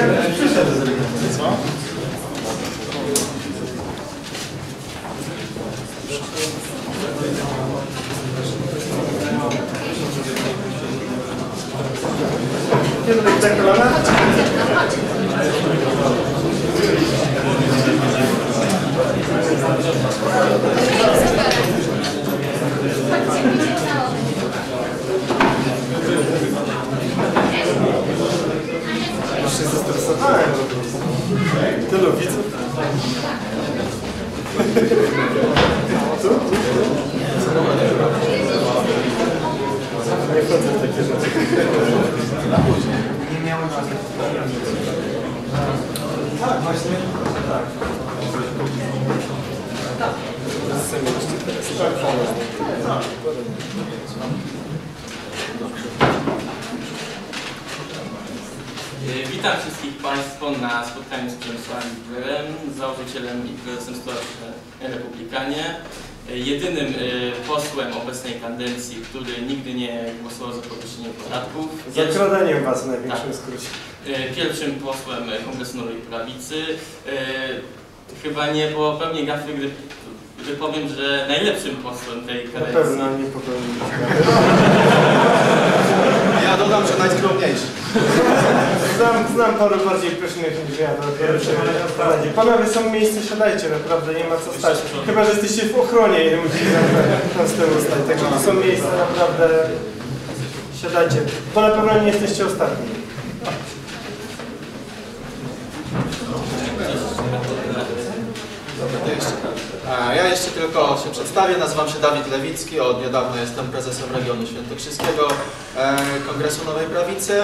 Co? Tyle widzę. Witam wszystkich Państwa na spotkaniu z Przemysławem Igrem, założycielem i prezesem Stowarzyszenia Republikanie. Jedynym e, posłem obecnej kadencji, który nigdy nie głosował za podwyższeniem podatków. Pierwszym, Zakradaniem was w największym skrócie. e, pierwszym posłem Kongresu Nowej Prawicy. E, Chyba nie popełnię gafy, gdy, gdy powiem, że najlepszym posłem tej Na kadencji. pewno nie popełniliśmy. Ja dodam, że najskromniejszy. Znam, znam paru bardziej pysznych niż ja, Panowie są miejsce, siadajcie, naprawdę nie ma co stać. Chyba, że jesteście w ochronie i musicie tam z tyłu stać. Także to są miejsca naprawdę... Siadajcie, bo na pewno nie jesteście ostatni. Ja jeszcze tylko się przedstawię. Nazywam się Dawid Lewicki. Od niedawna jestem prezesem regionu świętokrzyskiego e, Kongresu Nowej Prawicy.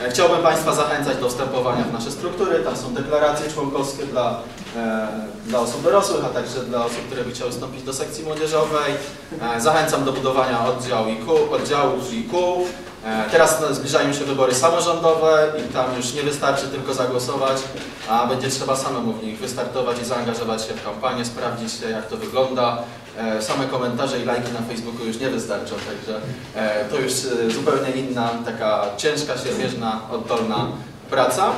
E, Chciałbym Państwa zachęcać do wstępowania w nasze struktury. Tam są deklaracje członkowskie dla, e, dla osób dorosłych, a także dla osób, które by chciały wstąpić do sekcji młodzieżowej. E, Zachęcam do budowania oddziału i kół, oddziałów. E, Teraz no, zbliżają się wybory samorządowe i tam już nie wystarczy tylko zagłosować, a będzie trzeba samemu w nich wystartować i zaangażować się w kampanię, sprawdzić jak to wygląda. E, Same komentarze i lajki na Facebooku już nie wystarczą, także e, to już zupełnie inna, taka ciężka, siermierzna, oddolna praca.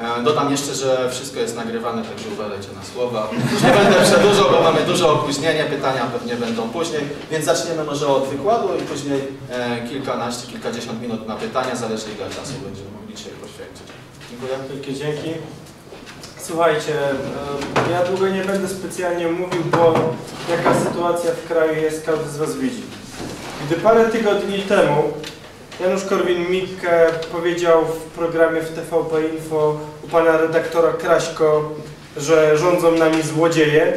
E, Dodam jeszcze, że wszystko jest nagrywane, także uważajcie na słowa. Już nie będę przedłużał, bo mamy duże opóźnienie, pytania pewnie będą później, więc zaczniemy może od wykładu i później e, kilkanaście, kilkadziesiąt minut na pytania, zależy ile czasu będziemy mogli dzisiaj poświęcić. Dziękuję. Wielkie dzięki. Słuchajcie, e, ja długo nie będę specjalnie mówił, bo jaka sytuacja w kraju jest, każdy z Was widzi. Gdy parę tygodni temu Janusz Korwin-Mikke powiedział w programie w TVP Info u pana redaktora Kraśko, że rządzą nami złodzieje,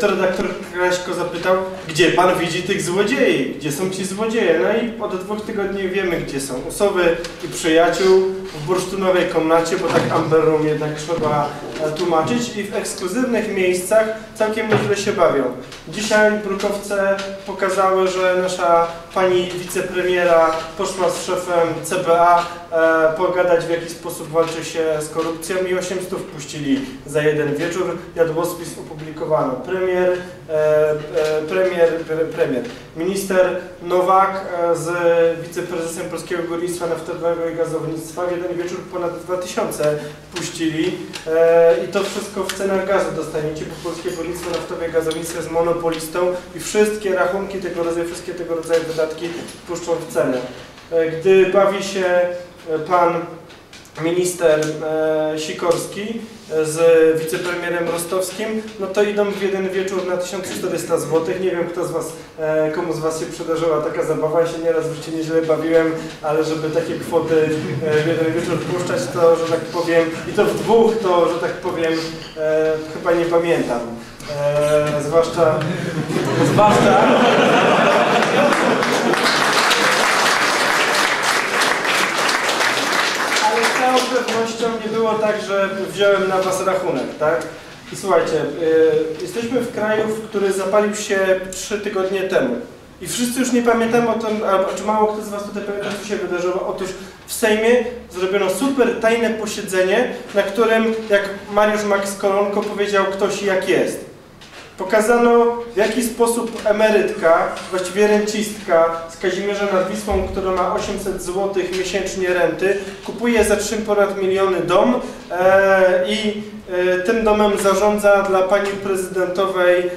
to redaktor Kraśko zapytał, gdzie pan widzi tych złodziei? Gdzie są ci złodzieje? No i od dwóch tygodni wiemy, gdzie są. Usowy i przyjaciół w bursztynowej komnacie, bo tak Amber Room jednak trzeba e, tłumaczyć i w ekskluzywnych miejscach całkiem nieźle się bawią. Dzisiaj brukowce pokazały, że nasza pani wicepremiera poszła z szefem CBA e, pogadać w jaki sposób walczy się z korupcją i 800 puścili za jeden wieczór. Jadłospis opublikowano. Premier, e, e, premier, pre, premier, minister Nowak e, z wiceprezesem Polskiego Górnictwa Naftowego i Gazownictwa w jeden wieczór ponad 2000 puścili i to wszystko w cenach gazu dostaniecie, bo Polskie Górnictwo Naftowe i Gazownictwo jest monopolistą i wszystkie rachunki tego rodzaju, wszystkie tego rodzaju wydatki puszczą w cenę. Gdy bawi się pan minister e, Sikorski e, z wicepremierem Rostowskim, no to idą w jeden wieczór na 1400 zł. Nie wiem, kto z was, e, komu z was się przydarzyła taka zabawa. Ja się nieraz w życiu nieźle bawiłem, ale żeby takie kwoty w jeden wieczór puszczać, to, że tak powiem, i to w dwóch, to, że tak powiem, chyba nie pamiętam. Zwłaszcza, zwłaszcza, całą pewnością nie było tak, że wziąłem na was rachunek, tak? I słuchajcie, y, jesteśmy w kraju, który zapalił się 3 tygodnie temu. I wszyscy już nie pamiętamy o tym, a czy mało kto z was tutaj pamięta, co się wydarzyło. Otóż w Sejmie zrobiono super tajne posiedzenie, na którym, jak Mariusz Max Kolonko powiedział ktoś jak jest. Pokazano w jaki sposób emerytka, właściwie rencistka z Kazimierza nad Wisłą, która ma 800 zł miesięcznie renty, kupuje za 3 ponad miliony dom e, i e, tym domem zarządza dla pani prezydentowej e,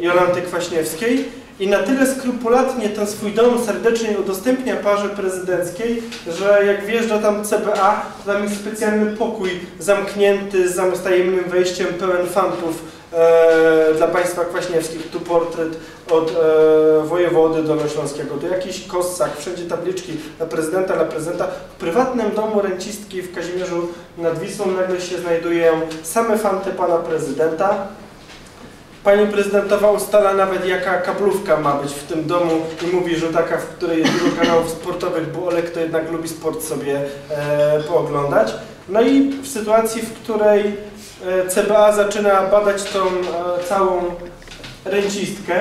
Jolanty Kwaśniewskiej. I na tyle skrupulatnie ten swój dom serdecznie udostępnia parze prezydenckiej, że jak wjeżdża tam CBA, to tam jest specjalny pokój zamknięty z tajemnym wejściem pełen fantów e, dla państwa Kwaśniewskich. Tu portret od e, wojewody dolnośląskiego, tu jakiś kossak, wszędzie tabliczki dla prezydenta, dla prezydenta. W prywatnym domu rencistki w Kazimierzu nad Wisłą nagle się znajdują same fanty pana prezydenta. Pani prezydentowa ustala nawet jaka kablówka ma być w tym domu i mówi, że taka, w której jest dużo kanałów sportowych, bo Olek to jednak lubi sport sobie e, pooglądać. No i w sytuacji, w której CBA zaczyna badać tą e, całą rencistkę,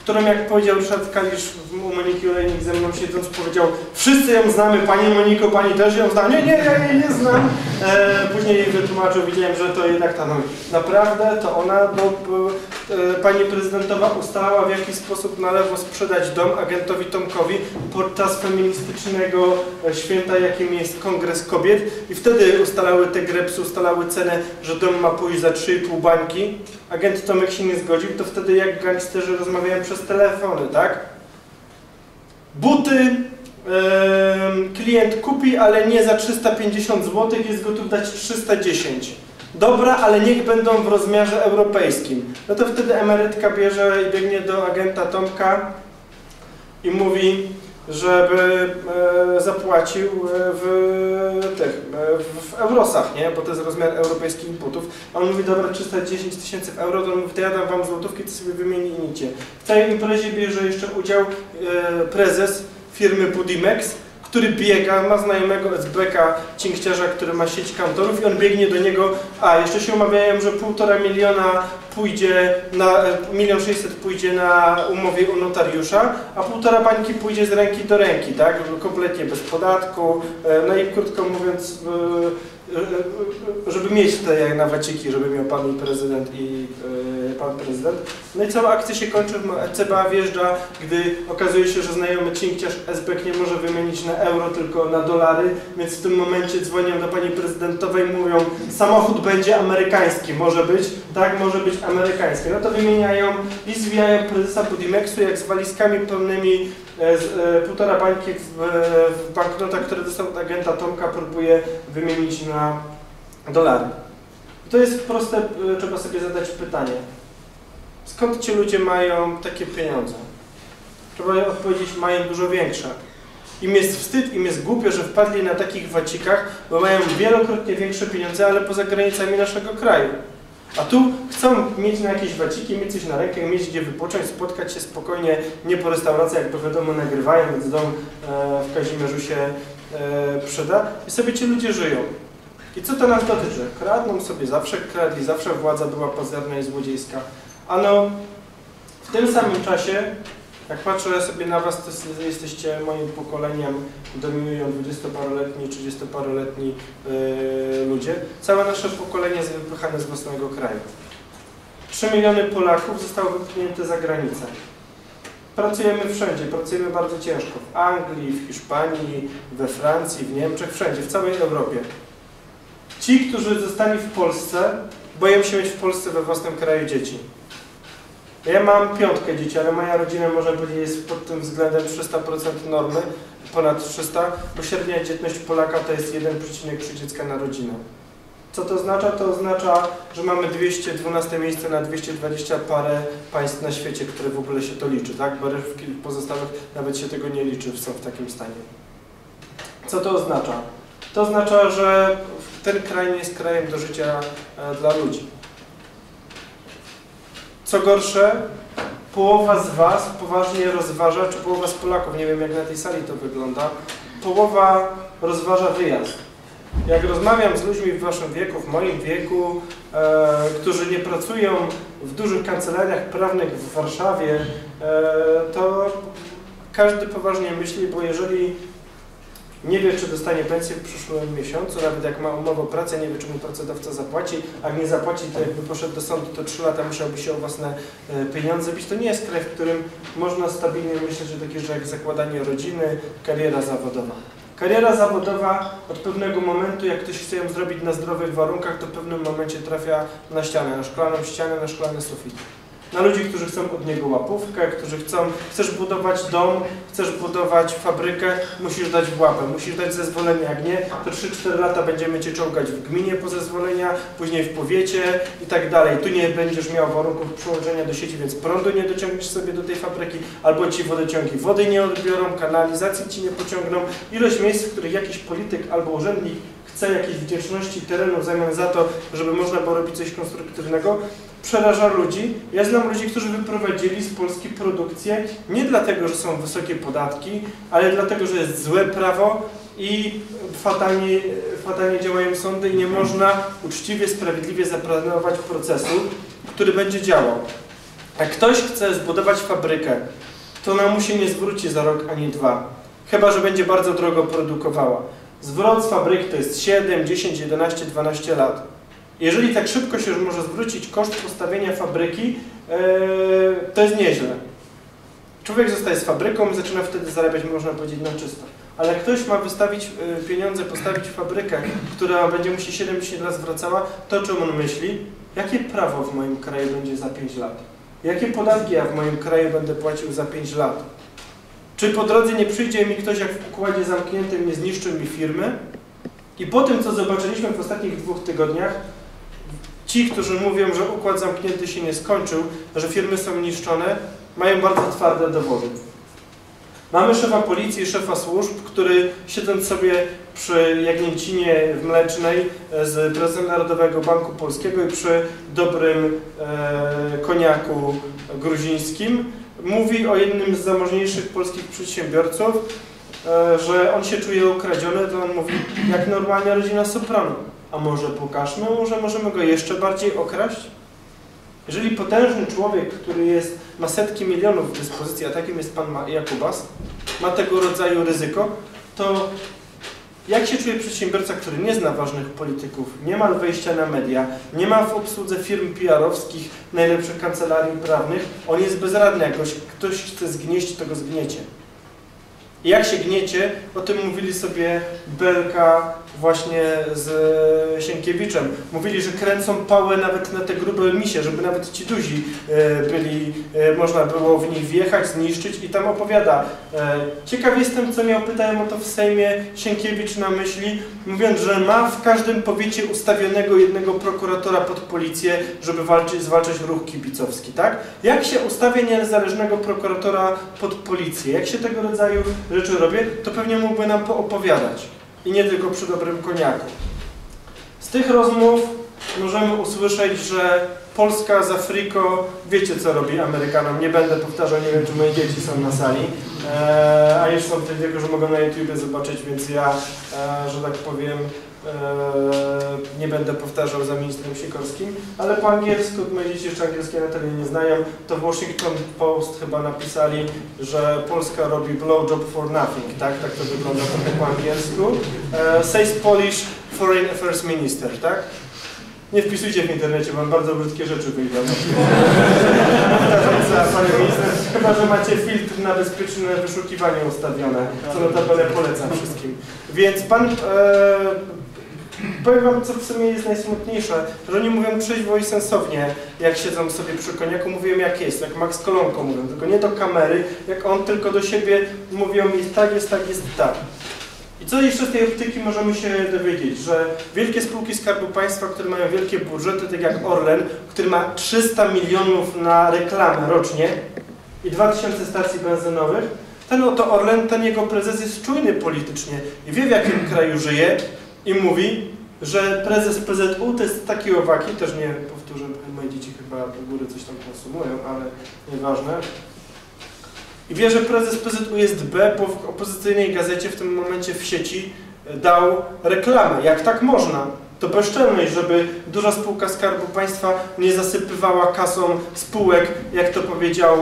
którą jak powiedział Ryszard Kalisz u Moniki Olejnik ze mną siedząc powiedział wszyscy ją znamy, Pani Moniko, Pani też ją zna. Nie, nie, ja jej nie znam. E, później jej wytłumaczył, widziałem, że to jednak ta no, naprawdę to ona, bo e, Pani prezydentowa ustalała w jaki sposób na lewo sprzedać dom agentowi Tomkowi podczas feministycznego e, święta, jakim jest Kongres Kobiet i wtedy ustalały te grepsy, ustalały cenę, że dom ma pójść za 3,5 bańki. Agent Tomek się nie zgodził, to wtedy jak gangsterzy rozmawiają przez telefony, tak? Buty klient kupi, ale nie za 350 zł, jest gotów dać 310. Dobra, ale niech będą w rozmiarze europejskim. No to wtedy emerytka bierze i biegnie do agenta Tomka i mówi, żeby e, zapłacił e, w tych, e, w, w eurosach, nie? Bo to jest rozmiar europejskich butów. A on mówi, dobra, 310 tysięcy euro, to on mówi, to ja dam wam złotówki, to sobie wymienicie. W całej imprezie bierze jeszcze udział e, prezes firmy Budimex, który biega, ma znajomego SBK, cinkciarza, który ma sieć kantorów i on biegnie do niego, a jeszcze się umawiają, że półtora miliona pójdzie na, milion sześćset pójdzie na umowie u notariusza, a półtora bańki pójdzie z ręki do ręki, tak, kompletnie bez podatku, e, no i krótko mówiąc, żeby mieć te jak na waciki, żeby miał pan prezydent i e, pan prezydent. No i cała akcja się kończy, CBA wjeżdża, gdy okazuje się, że znajomy cinkciarz SBK nie może wymienić na euro, tylko na dolary, więc w tym momencie dzwonią do pani prezydentowej, mówią samochód będzie amerykański, może być, tak, może być amerykański. No to wymieniają i zwijają prezesa Budimexu, jak z walizkami pełnymi półtora bańki w, w banknotach, które dostał od agenta Tomka, próbuje wymienić na dolary. To jest proste, e, trzeba sobie zadać pytanie. Skąd ci ludzie mają takie pieniądze? Trzeba odpowiedzieć, mają dużo większe. Im jest wstyd, im jest głupio, że wpadli na takich wacikach, bo mają wielokrotnie większe pieniądze, ale poza granicami naszego kraju. A tu chcą mieć na jakieś waciki, mieć coś na rękę, mieć gdzie wypocząć, spotkać się spokojnie, nie po restauracjach, bo wiadomo nagrywają, więc dom e, w Kazimierzu się e, przyda i sobie ci ludzie żyją. I co to nas dotyczy? Kradną sobie, zawsze kradli, zawsze władza była pazerna i złodziejska. Ano w tym samym czasie, jak patrzę sobie na was, to jest- jesteście moim pokoleniem, dominują 20-paroletni, 30-paroletni yy, ludzie. Całe nasze pokolenie jest wypychane z własnego kraju. 3 miliony Polaków zostało wypchnięte za granicę. Pracujemy wszędzie, pracujemy bardzo ciężko. W Anglii, w Hiszpanii, we Francji, w Niemczech, wszędzie, w całej Europie. Ci, którzy zostali w Polsce, boją się mieć w Polsce we własnym kraju dzieci. Ja mam piątkę dzieci, ale moja rodzina może powiedzieć jest pod tym względem 300% normy, ponad 300, bo średnia dzietność Polaka to jest 1,3 dziecka na rodzinę. Co to oznacza? To oznacza, że mamy 212 miejsce na 220 parę państw na świecie, które w ogóle się to liczy, tak? Bo w pozostałych nawet się tego nie liczy, są w takim stanie. Co to oznacza? To oznacza, że ten kraj nie jest krajem do życia e, dla ludzi. Co gorsze, połowa z Was poważnie rozważa, czy połowa z Polaków, nie wiem jak na tej sali to wygląda, połowa rozważa wyjazd. Jak rozmawiam z ludźmi w Waszym wieku, w moim wieku, e, którzy nie pracują w dużych kancelariach prawnych w Warszawie, e, to każdy poważnie myśli, bo jeżeli nie wie, czy dostanie pensję w przyszłym miesiącu, nawet jak ma umowę o pracę, nie wie, czy mu pracodawca zapłaci, a nie zapłaci, to jakby poszedł do sądu, to 3 lata musiałby się o własne e, pieniądze bić. To nie jest kraj, w którym można stabilnie myśleć o takich rzeczach jak zakładanie rodziny, kariera zawodowa. Kariera zawodowa od pewnego momentu, jak ktoś chce ją zrobić na zdrowych warunkach, to w pewnym momencie trafia na ścianę, na szklaną ścianę, na szklany sufit. Na ludzi, którzy chcą od niego łapówkę, którzy chcą, chcesz budować dom, chcesz budować fabrykę, musisz dać w łapę, musisz dać zezwolenie, jak nie, to 3-4 lata będziemy Cię czołgać w gminie po zezwolenia, później w powiecie i tak dalej. Tu nie będziesz miał warunków przyłączenia do sieci, więc prądu nie dociągniesz sobie do tej fabryki, albo Ci wodociągi wody nie odbiorą, kanalizacji Ci nie pociągną. Ilość miejsc, w których jakiś polityk albo urzędnik chce jakiejś wdzięczności terenu w zamian za to, żeby można było robić coś konstruktywnego, przeraża ludzi. Ja znam ludzi, którzy wyprowadzili z Polski produkcję nie dlatego, że są wysokie podatki, ale dlatego, że jest złe prawo i fatalnie, fatalnie działają sądy i nie można uczciwie, sprawiedliwie zaplanować procesu, który będzie działał. Jak ktoś chce zbudować fabrykę, to ona mu się nie zwróci za rok ani dwa. Chyba, że będzie bardzo drogo produkowała. Zwrot z fabryki to jest 7, 10, 11, 12 lat. Jeżeli tak szybko się już może zwrócić koszt postawienia fabryki, yy, to jest nieźle. Człowiek zostaje z fabryką i zaczyna wtedy zarabiać, można powiedzieć, na czysto. Ale ktoś ma wystawić yy, pieniądze, postawić fabrykę, która będzie mu się 70 lat zwracała, to czym on myśli? Jakie prawo w moim kraju będzie za 5 lat? Jakie podatki ja w moim kraju będę płacił za 5 lat? Czy po drodze nie przyjdzie mi ktoś, jak w układzie zamkniętym nie zniszczy mi firmy? I po tym, co zobaczyliśmy w ostatnich dwóch tygodniach, ci, którzy mówią, że układ zamknięty się nie skończył, że firmy są niszczone, mają bardzo twarde dowody. Mamy szefa policji, szefa służb, który siedząc sobie przy Jagnięcinie w Mlecznej e, z prezesem Narodowego Banku Polskiego i przy dobrym e, koniaku gruzińskim, mówi o jednym z zamożniejszych polskich przedsiębiorców, e, że on się czuje okradziony, to on mówi, jak normalna rodzina Soprano. A może pokażmy mu, że możemy go jeszcze bardziej okraść? Jeżeli potężny człowiek, który jest, ma setki milionów w dyspozycji, a takim jest pan Jakubas, ma tego rodzaju ryzyko, to jak się czuje przedsiębiorca, który nie zna ważnych polityków, nie ma wejścia na media, nie ma w obsłudze firm PR-owskich najlepszych kancelarii prawnych, on jest bezradny. Jak ktoś, ktoś chce zgnieść, to go zgniecie. I jak się gniecie, o tym mówili sobie Belka właśnie z Sienkiewiczem. Mówili, że kręcą pałę nawet na te grube misie, żeby nawet ci duzi e, byli, e, można było w nich wjechać, zniszczyć i tam opowiada. E, Ciekaw jestem, co miał, pytałem o to w Sejmie Sienkiewicz na myśli, mówiąc, że ma w każdym powiecie ustawionego jednego prokuratora pod policję, żeby walczyć, zwalczać ruch kibicowski, tak? Jak się ustawia niezależnego prokuratora pod policję? Jak się tego rodzaju rzeczy robię, to pewnie mógłby nam poopowiadać. I nie tylko przy dobrym koniaku. Z tych rozmów możemy usłyszeć, że Polska z Afriko, wiecie co robi Amerykanom, nie będę powtarzał, nie wiem czy moje dzieci są na sali, e, a już są w tym że mogą na YouTubie zobaczyć, więc ja, e, że tak powiem, nie będę powtarzał za ministrem Sikorskim, ale po angielsku, moje dzieci jeszcze angielskiej na tyle nie znają, to w Washington Post chyba napisali, że Polska robi blowjob for nothing, tak? Tak to wygląda po angielsku. E, says Polish Foreign Affairs Minister, tak? Nie wpisujcie w internecie, mam bardzo brzydkie rzeczy wyjdą. Panie Minister, chyba, że macie filtr na bezpieczne wyszukiwanie ustawione, co notabene polecam wszystkim. Więc Pan, e, powiem Wam, co w sumie jest najsmutniejsze, że oni mówią trzeźwo i sensownie, jak siedzą sobie przy koniaku, mówią jak jest, jak Max Kolonko mówią, tylko nie do kamery, jak on tylko do siebie mówią jest tak, jest tak, jest tak. I co jeszcze z tej optyki możemy się dowiedzieć, że wielkie spółki Skarbu Państwa, które mają wielkie budżety, tak jak Orlen, który ma 300 milionów na reklamę rocznie i 2000 stacji benzynowych, ten oto Orlen, ten jego prezes jest czujny politycznie i wie w jakim kraju żyje i mówi, że prezes PZU to jest taki owaki, też nie powtórzę, moje dzieci chyba do góry coś tam konsumują, ale nieważne. I wie, że prezes PZU jest B, bo w opozycyjnej gazecie w tym momencie w sieci dał reklamę. Jak tak można? To bezczelność, żeby duża spółka Skarbu Państwa nie zasypywała kasą spółek, jak to powiedział,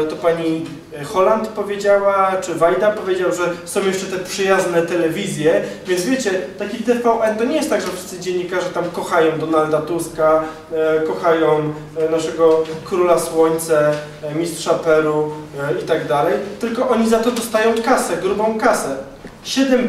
e, to pani Holland powiedziała, czy Wajda powiedział, że są jeszcze te przyjazne telewizje, więc wiecie, taki TVN to nie jest tak, że wszyscy dziennikarze tam kochają Donalda Tuska, e, kochają e, naszego Króla Słońce, Mistrza Peru i tak dalej, tylko oni za to dostają kasę, grubą kasę. 7